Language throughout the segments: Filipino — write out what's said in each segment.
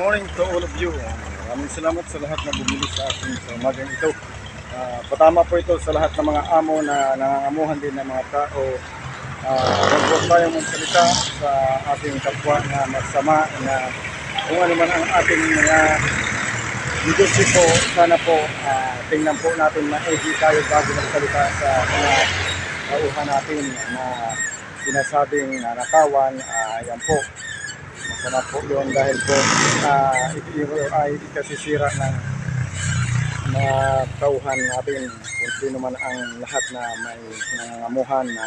morning to all of you. Maraming salamat sa lahat na bumili sa akin sa umagang ito. Ah, patama po ito sa lahat ng mga amo na nangangamuhan din ng mga tao. Uh, Huwag tayong magsalita sa ating kapwa na masama na kung ano man ang ating mga negosyo po, sana po ah, tingnan po natin maigi tayo bago magsalita sa mga tauhan natin na sinasabing nanakawan. Uh, yan po, Masama po yun dahil po uh, ito yung- ay ikasisira ng mga tauhan natin kung sino man ang lahat na may nangangamuhan na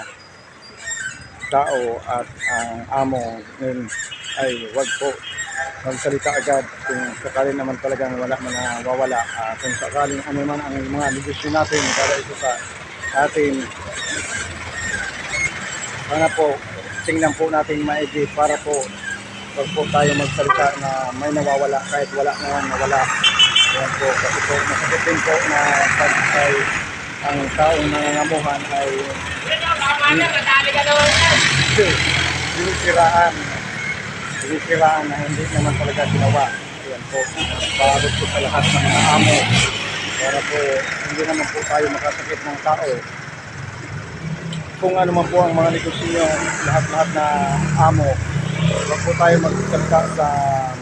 tao at ang amo nun ay wag po magsalita agad. Kung sakali naman talagang wala man nawawala Ah, kung sakaling ano man ang mga negosyo natin para ito sa atin sana po tingnan po natin maigi para po wag po tayo magsalita na may nawawala kahit wala naman nawala. Yan po, kasi po masakit din po na pag ay ang taong nangangamuhan ay sinisiraan. Sinisiraan na hindi naman talaga ginawa. Yan po, paabot po sa lahat ng mga amo. Para po, hindi naman po tayo makasakit ng tao. Kung ano man po ang mga negosyo lahat-lahat na amo, Huwag po tayo magsalita sa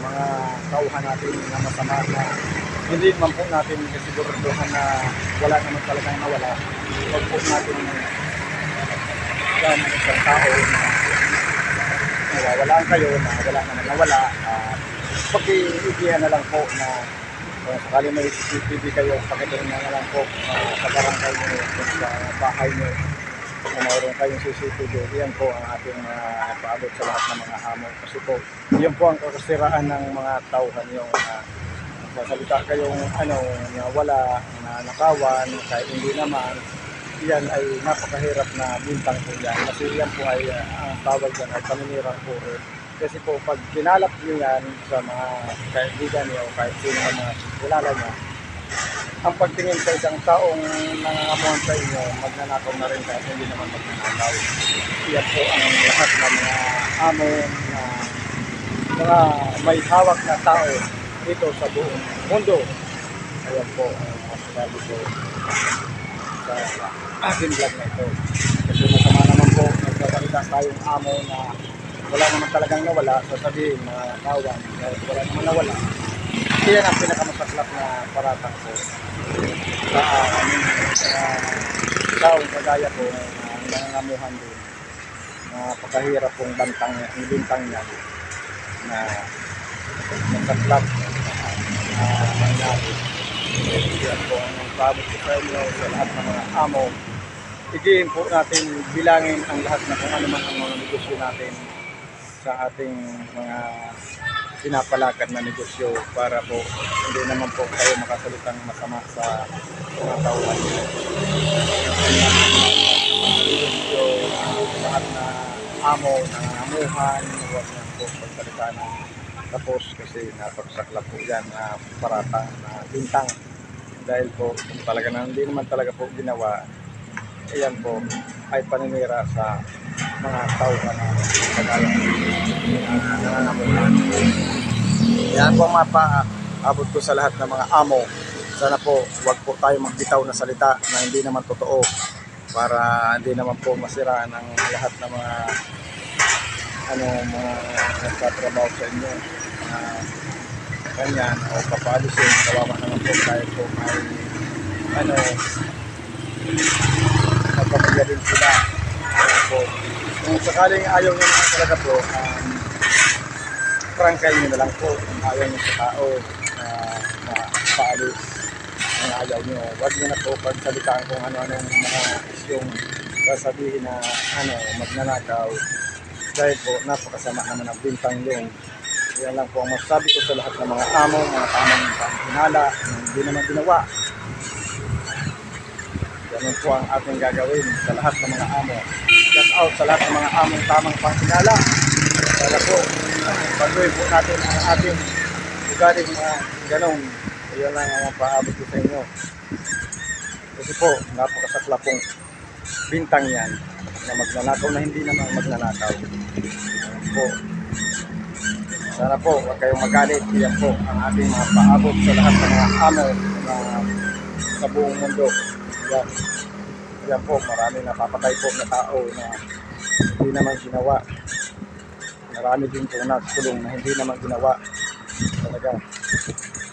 mga tauhan natin na masama na hindi man po natin kasiguraduhan na wala naman talagang nawala. Huwag po natin yan isang tao na nawawalaan kayo na wala naman nawala. Uh, Pag-iigihan na lang po na kung sakali may CCTV kayo, pakitin na lang po uh, sa barangay nyo, sa bahay nyo, na mayroon kayong CCTV, yan po ang ating uh, paabot sa lahat ng mga amo. Kasi po, yan po ang kakasiraan ng mga tauhan yung uh, sasalita kayong ano, na wala, na nakawan, kahit hindi naman, yan ay napakahirap na bintang po yan. Kasi yan po ay uh, ang tawag yan ay paninirang po rin. Kasi po, pag kinalap nyo yan sa mga kaibigan niyo, kahit sino mga kilala niyo, ang pagtingin sa isang taong nangangamuhan sa inyo, magnanakaw na rin kahit hindi naman magnanakaw. Iyan po ang lahat ng mga amo na mga may hawak na tao dito sa buong mundo. Ayan po ang masasabi ko sa aking vlog na ito. Kasi masama naman po, nagsasalita tayong amo na wala naman talagang nawala, sasabihin na kawan, wala naman nawala. Iyan ang pinakamasaklap na paratang ko sa aming uh, taong kagaya ko na nangangamuhan din na pagkahirap pong bantang ang bintang niya na masaklap na mangyari. Yan po ang pabot ko sa inyo sa lahat ng mga amo. Igihin po natin bilangin ang lahat na kung ano man ang mga negosyo natin sa ating mga pinapalakad na negosyo para po hindi naman po kayo makasalitang masama sa mga tauhan nyo. Negosyo, lahat na amo, nangangamuhan, huwag na po pagsalita na tapos kasi napagsaklap po yan na parata na bintang dahil po talaga na hindi naman talaga po ginawa ayan po ay paninira sa mga tauhan na kagaya ng nangangamuhan. Yan po ang mapaabot ko sa lahat ng mga amo. Sana po, wag po tayo magbitaw na salita na hindi naman totoo para hindi naman po masiraan ang lahat ng mga ano mga nagtatrabaho sa inyo na ganyan o papaalisin kawawa naman po tayo po ay ano magpapagya din sila po, kung sakaling ayaw nyo naman talaga po um, prangkay nyo na lang po kung ayaw nyo sa tao na, na paalis ang ayaw nyo. Huwag nyo na po pagsalitaan kung ano-anong mga isyong sasabihin na ano, magnanakaw. Dahil po, napakasama naman ang bintang yun. Yan lang po ang masasabi ko sa lahat ng mga amo, mga tamang panghinala, na hindi naman ginawa. Ganun po ang ating gagawin sa lahat ng mga amo. Shout out sa lahat ng mga among tamang panghinala. Para po, pagawin po natin ang ating ugaling mga ganong. Iyan lang ang paabot ko sa inyo. Kasi po, napakasakla pong bintang yan na magnanakaw na hindi naman magnanakaw. Ayan po. Sana po, huwag kayong magalit. Yan po ang ating mga paabot sa lahat ng mga amo na sa buong mundo. Yan. Yan po, marami napapatay po na tao na hindi naman ginawa. Marami din po nagkulong na hindi naman ginawa. Talaga,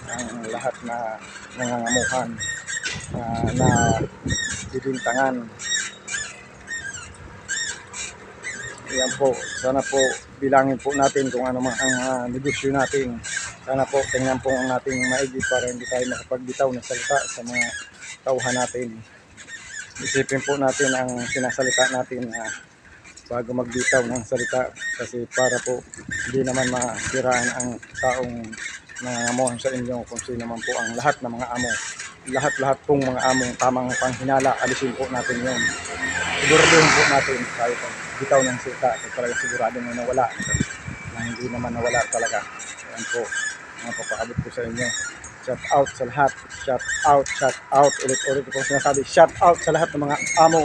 ang lahat na nangangamuhan na, na bibintangan. Yan po, sana po bilangin po natin kung ano man ang ah, negosyo natin. Sana po tingnan po ang nating maigi para hindi tayo makapagbitaw ng salita sa mga tauhan natin. Isipin po natin ang sinasalita natin na bago magbitaw ng salita kasi para po hindi naman masiraan ang taong nangangamuhan sa inyo kung sino man po ang lahat ng mga amo. Lahat-lahat pong mga among tamang panghinala, alisin po natin yun. Siguraduhin po natin tayo pag bitaw ng salita kung talaga sigurado na nawala na hindi naman nawala talaga. Ayan po, mga papaabot ko sa inyo. Shout out sa lahat. Shout out, shout out. Ulit-ulit ko sinasabi. Shout out sa lahat ng mga amo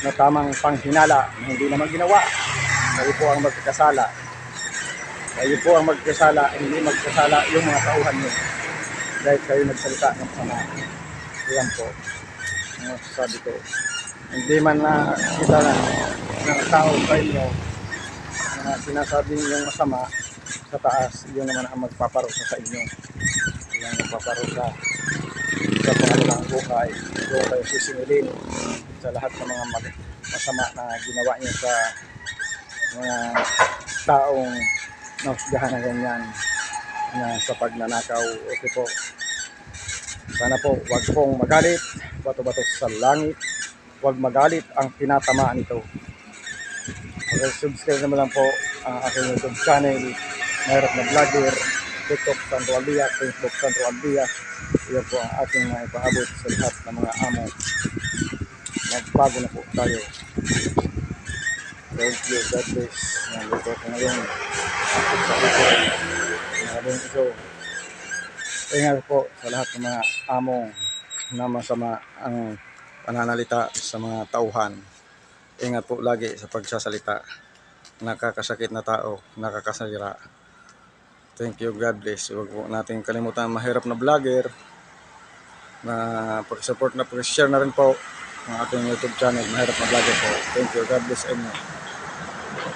na tamang panghinala na hindi naman ginawa. Kayo po ang magkakasala. Kayo po ang magkakasala, hindi magkasala yung mga tauhan nyo. Dahil kayo nagsalita ng sama. Ayan po. Ang sabi ko. Hindi man na kita na ng tao sa inyo na sinasabi yung masama sa taas, yun naman ang magpaparusa sa inyo. Yan ang magpaparusa sa pangalalang buhay. Doon tayo sisingilin sa lahat ng mga mag- masama na ginawa niyo sa mga taong nausgahan na ganyan na sa pagnanakaw. Okay po. Sana po, wag pong magalit, bato-bato sa langit, wag magalit ang tinatamaan nito. Okay, subscribe naman lang po ang aking YouTube channel, Mayroon na Vlogger, TikTok Sandro Aldia, Facebook Sandro Aldia. Iyan po ang ating mga ipaabot sa lahat ng mga amo. Magbago na po tayo. Thank you, God bless. Nandito ko ngayon. Ako sa ito. Maraming ito. Ingat po sa lahat ng mga amo na masama ang pananalita sa mga tauhan. Ingat po lagi sa pagsasalita. Nakakasakit na tao, nakakasira. Thank you, God bless. Huwag po natin kalimutan mahirap na vlogger na pag-support na pag-share na rin po ang ating YouTube channel, mahirap na vlogger po. Thank you, God bless inyo.